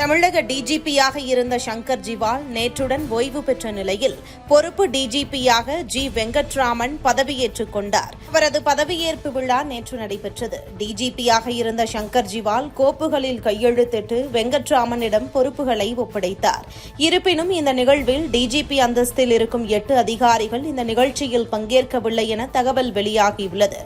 தமிழக டிஜிபியாக இருந்த சங்கர் ஜிவால் நேற்றுடன் ஓய்வு பெற்ற நிலையில் பொறுப்பு டிஜிபியாக ஜி வெங்கட்ராமன் பதவியேற்றுக் கொண்டார். அவரது பதவியேற்பு விழா நேற்று நடைபெற்றது. டிஜிபியாக இருந்த சங்கர் ஜிவால் கோப்புகளில் கையெழுத்திட்டு வெங்கட்ராமனிடம் பொறுப்புகளை ஒப்படைத்தார். இருப்பினும் இந்த நிகழ்வில் டிஜிபி அந்தஸ்தில் இருக்கும் எட்டு அதிகாரிகள் இந்த நிகழ்ச்சியில் பங்கேற்கவில்லை என தகவல் வெளியாகியுள்ளது.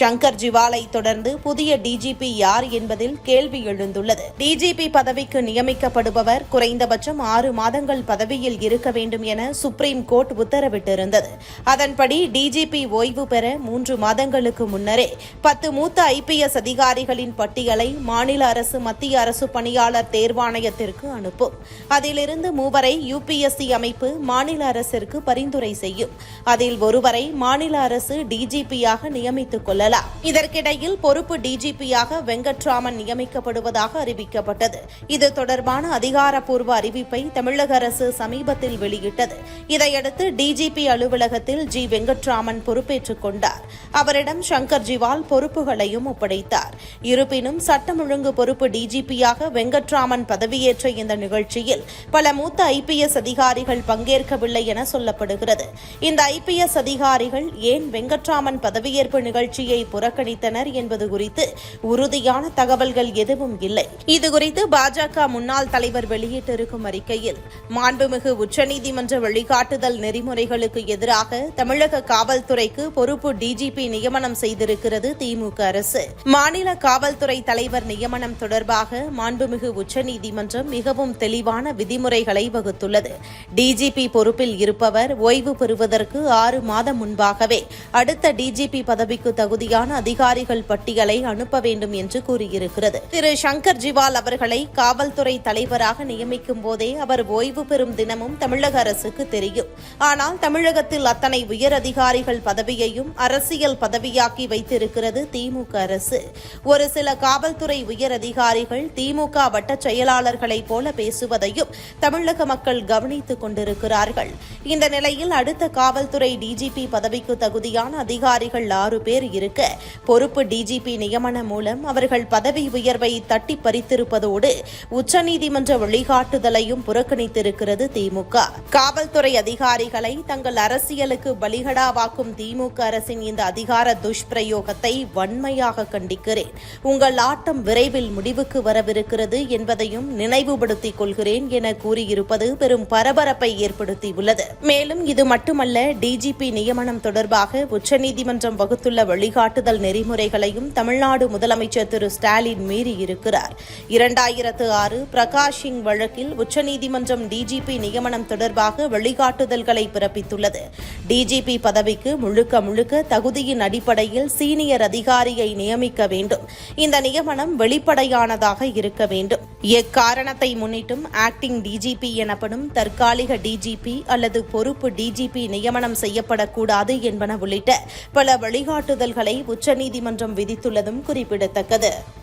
சங்கர் ஜிவாலை தொடர்ந்து புதிய டிஜிபி யார் என்பதில் கேள்வி எழுந்துள்ளது. டிஜிபி பதவிக்கு நியமிக்கப்படுபவர் குறைந்தபட்சம் ஆறு மாதங்கள் பதவியில் இருக்க வேண்டும் என சுப்ரீம் கோர்ட் உத்தரவிட்டிருந்தது. அதன்படி டிஜிபி ஓய்வு பெற மூன்று மாதங்களுக்கு முன்னரே பத்து மூத்த ஐபிஎஸ் அதிகாரிகளின் பட்டியலை மாநில அரசு மத்திய அரசு பணியாளர் தேர்வாணையத்திற்கு அனுப்பும். அதிலிருந்து மூவரை யுபிஎஸ்சி அமைப்பு மாநில அரசிற்கு பரிந்துரை செய்யும். அதில் ஒருவரை மாநில அரசு டிஜிபியாக நியமித்துக் கொள்ளலாம். இதற்கிடையில் பொறுப்பு டிஜிபியாக வெங்கட்ராமன் நியமிக்கப்படுவதாக அறிவிக்கப்பட்டது. இது தொடர்பான அதிகாரப்பூர்வ அறிவிப்பை தமிழக அரசு சமீபத்தில் வெளியிட்டது. இதையடுத்து டிஜிபி அலுவலகத்தில் ஜி வெங்கட்ராமன் பொறுப்பேற்றுக் கொண்டார். அவரிடம் சங்கர் ஜிவால் பொறுப்புகளையும் ஒப்படைத்தார். இருப்பினும் சட்டம் ஒழுங்கு பொறுப்பு டிஜிபியாக வெங்கட்ராமன் பதவியேற்ற இந்த நிகழ்ச்சியில் பல மூத்த ஐபிஎஸ் அதிகாரிகள் பங்கேற்கவில்லை என சொல்லப்படுகிறது. இந்த ஐபிஎஸ் அதிகாரிகள் ஏன் வெங்கட்ராமன் பதவியேற்பு நிகழ்ச்சியை புறக்கணித்தனர் என்பது குறித்து உறுதியான தகவல்கள் எதுவும் இல்லை. இதுகுறித்து பாஜக முன்னாள் தலைவர் வெளியிட்டிருக்கும் அறிக்கையில் மாண்புமிகு உச்சநீதிமன்ற வழிகாட்டுதல் நெறிமுறைகளுக்கு எதிராக தமிழக காவல்துறைக்கு பொறுப்பு டிஜிபி நியமனம் செய்திருக்கிறது திமுக அரசு. மாநில காவல்துறை தலைவர் நியமனம் தொடர்பாக மாண்புமிகு உச்சநீதிமன்றம் மிகவும் தெளிவான விதிமுறைகளை வகுத்துள்ளது. டிஜிபி பொறுப்பில் இருப்பவர் ஓய்வு பெறுவதற்கு ஆறு மாதம் முன்பாகவே அடுத்த டிஜிபி பதவிக்கு தகுதியான அதிகாரிகள் பட்டியலை அனுப்ப வேண்டும் என்று கூறியிருக்கிறது. திரு. சங்கர் ஜிவால் அவர்களை காவல்துறை தலைவராக நியமிக்கும் போதே அவர் ஓய்வு பெறும் தினமும் தமிழக அரசுக்கு தெரியும். ஆனால் தமிழகத்தில் அத்தனை உயர் அதிகாரிகள் பதவியையும் அரசியல் பதவியாக்கி வைத்திருக்கிறது திமுக அரசு. ஒரு சில காவல்துறை உயர் அதிகாரிகள் திமுக வட்ட செயலாளர்களைப் போல பேசுவதையும் தமிழக மக்கள் கவனித்துக் கொண்டிருக்கிறார்கள். இந்த நிலையில் அடுத்த காவல்துறை டிஜிபி பதவிக்கு தகுதியான அதிகாரிகள் ஆறு பேர் இருக்க பொறுப்பு டிஜிபி நியமனம் மூலம் அவர்கள் பதவி உயர்வை தட்டி பறித்திருப்பதோடு உச்ச உச்சநீதிமன்ற வழிகாட்டுதலையும் புறக்கணித்திருக்கிறது திமுக. காவல்துறை அதிகாரிகளை தங்கள் அரசியலுக்கு பலிகடாவாக்கும் திமுக அரசின் இந்த அதிகார துஷ்பிரயோகத்தை வன்மையாக கண்டிக்கிறேன். உங்கள் ஆட்டம் விரைவில் முடிவுக்கு வரவிருக்கிறது என்பதையும் நினைவுபடுத்திக் கொள்கிறேன் என கூறியிருப்பது பெரும் பரபரப்பை ஏற்படுத்தியுள்ளது. மேலும் இது மட்டுமல்ல டிஜிபி நியமனம் தொடர்பாக உச்சநீதிமன்றம் வகுத்துள்ள வழிகாட்டுதல் நெறிமுறைகளையும் தமிழ்நாடு முதலமைச்சர் திரு ஸ்டாலின் மீறியிருக்கிறார். இரண்டாயிரத்து ஆறு பிரகாஷ் சிங் வழக்கில் உச்சநீதிமன்றம் டிஜிபி நியமனம் தொடர்பாக வழிகாட்டுதல்களை பிறப்பித்துள்ளது. டிஜிபி பதவிக்கு முழுக்க முழுக்க தகுதியின் அடிப்படையில் சீனியர் அதிகாரியை நியமிக்க வேண்டும். இந்த நியமனம் வெளிப்படையானதாக இருக்க வேண்டும். எக்காரணத்தை முன்னிட்டும் ஆக்டிங் டிஜிபி எனப்படும் தற்காலிக டிஜிபி அல்லது பொறுப்பு டிஜிபி நியமனம் செய்யப்படக்கூடாது என்பன உள்ளிட்ட பல வழிகாட்டுதல்களை உச்சநீதிமன்றம் விதித்துள்ளதும் குறிப்பிடத்தக்கது.